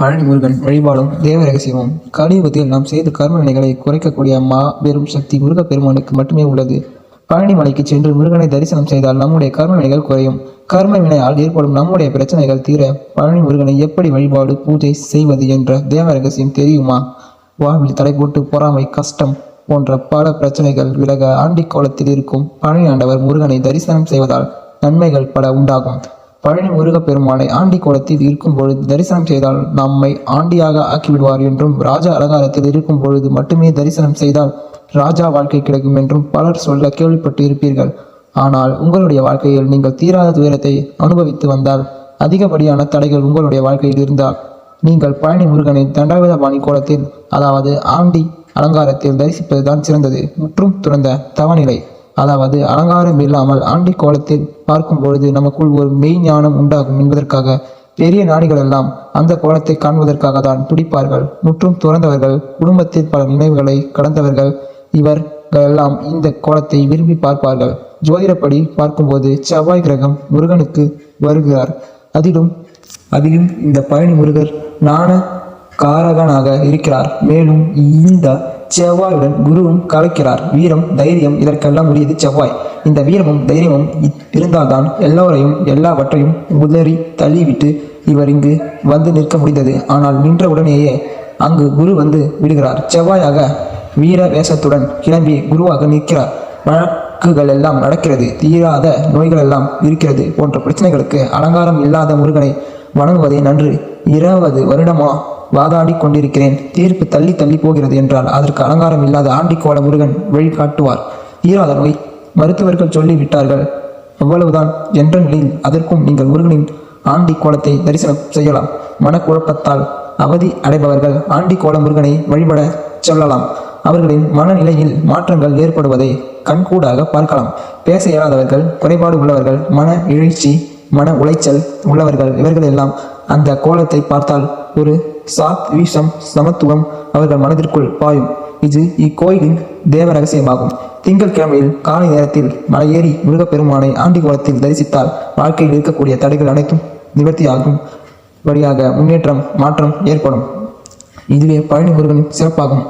பழனி முருகன் வழிபாடும் தேவ ரகசியமும். கலியுகத்தில் நாம் செய்த கர்ம வினைகளை குறைக்கக்கூடிய மாபெரும் சக்தி முருக பெருமானுக்கு மட்டுமே உள்ளது. பழனி மலைக்கு சென்று முருகனை தரிசனம் செய்தால் நம்முடைய கர்ம வினைகள் குறையும். கர்ம வினையால் ஏற்படும் நம்முடைய பிரச்சனைகள் தீர பழனி முருகனை எப்படி வழிபாடு பூஜை செய்வது என்ற தேவ ரகசியம் தெரியுமா? வாழ்வில் தடை போட்டு பொறாமை கஷ்டம் போன்ற பல பிரச்சனைகள் விலக ஆண்டிக் கோலத்தில் இருக்கும் பழனி ஆண்டவர் முருகனை தரிசனம் செய்வதால் நன்மைகள் பல உண்டாகும். பழனி முருகப் பெருமானை ஆண்டி கோலத்தில் இருக்கும் பொழுது தரிசனம் செய்தால் நம்மை ஆண்டியாக ஆக்கிவிடுவார் என்றும் ராஜா அலங்காரத்தில் இருக்கும் பொழுது மட்டுமே தரிசனம் செய்தால் ராஜா வாழ்க்கை கிடைக்கும் என்றும் பலர் சொல்ல கேள்விப்பட்டு இருப்பீர்கள் ஆனால் உங்களுடைய வாழ்க்கையில் நீங்கள் தீராத துயரத்தை அனுபவித்து வந்தால் அதிகப்படியான தடைகள் உங்களுடைய வாழ்க்கையில் இருந்தால் நீங்கள் பழனி முருகனை தண்டாயுதபாணி கோலத்தில் அதாவது ஆண்டி அலங்காரத்தில் தரிசிப்பதுதான் சிறந்தது முற்றும் துறந்த தவநிலை அதாவது அலங்காரம் இல்லாமல் ஆண்டி கோலத்தில் பார்க்கும் பொழுது நமக்குள் ஒரு மெய் ஞானம் உண்டாகும் என்பதற்காக பெரிய நாடுகளெல்லாம் அந்த கோலத்தை காண்பதற்காக தான் துடிப்பார்கள். முற்றும் துறந்தவர்கள் குடும்பத்தில் பல நினைவுகளை கடந்தவர்கள் இவர்களெல்லாம் இந்த கோலத்தை விரும்பி பார்ப்பார்கள். ஜோதிடப்படி பார்க்கும்போது செவ்வாய் கிரகம் முருகனுக்கு வருகிறார். அதிலும் அதிலும் இந்த பழனி முருகர் ஞான காரகனாக இருக்கிறார். மேலும் இந்த செவ்வாயுடன் குருவும் கலக்கிறார். வீரம் தைரியம் இதற்கெல்லாம் உரியது செவ்வாய். இந்த வீரமும் தைரியமும் இ- இருந்தால்தான் எல்லோரையும் எல்லாவற்றையும் உதறி தள்ளிவிட்டு இவர் இங்கு வந்து நிற்க முடிந்தது. ஆனால் நின்ற உடனேயே அங்கு குரு வந்து விடுகிறார். செவ்வாயாக வீர வேஷத்துடன் கிளம்பி குருவாக நிற்கிறார். வழக்குகள் எல்லாம் நடக்கிறது. தீராத நோய்கள் எல்லாம் இருக்கிறது போன்ற பிரச்சனைகளுக்கு அலங்காரம் இல்லாத முருகனை வணங்குவதே நன்று. இருபது வருடமா வாதாடி கொண்டிருக்கிறேன். தீர்ப்பு தள்ளி தள்ளி போகிறது என்றால் அதற்கு அலங்காரம் இல்லாத ஆண்டிக்கோள முருகன் வழிகாட்டுவார். தீராத நோய் மருத்துவர்கள் சொல்லிவிட்டார்கள் அவ்வளவுதான். என்ற நிலையில் அதற்கும் நீங்கள் முருகனின் ஆண்டி கோலத்தை தரிசனம் செய்யலாம். மனக்குழப்பத்தால் அவதி அடைபவர்கள் ஆண்டி கோல முருகனை வழிபட சொல்லலாம். அவர்களின் மனநிலையில் மாற்றங்கள் ஏற்படுவதை கண்கூடாக பார்க்கலாம். பேச இயலாதவர்கள் குறைபாடு உள்ளவர்கள் மன எழுச்சி மன உளைச்சல் உள்ளவர்கள் இவர்கள் எல்லாம் அந்த கோலத்தை பார்த்தால் ஒரு சாத் வீஷம் சமத்துவம் அவர்கள் மனதிற்குள் பாயும். இது இக்கோயிலின் தேவ ரகசியமாகும். திங்கட்கிழமையில் காலை நேரத்தில் மலையேறி முருகப்பெருமானை ஆண்டிகோலத்தில் தரிசித்தால் வாழ்க்கையில் இருக்கக்கூடிய தடைகள் அனைத்தும் நிவர்த்தியாகும் வழியாக முன்னேற்றம் மாற்றம் ஏற்படும். இதுவே பழனி முருகனின் சிறப்பாகும்.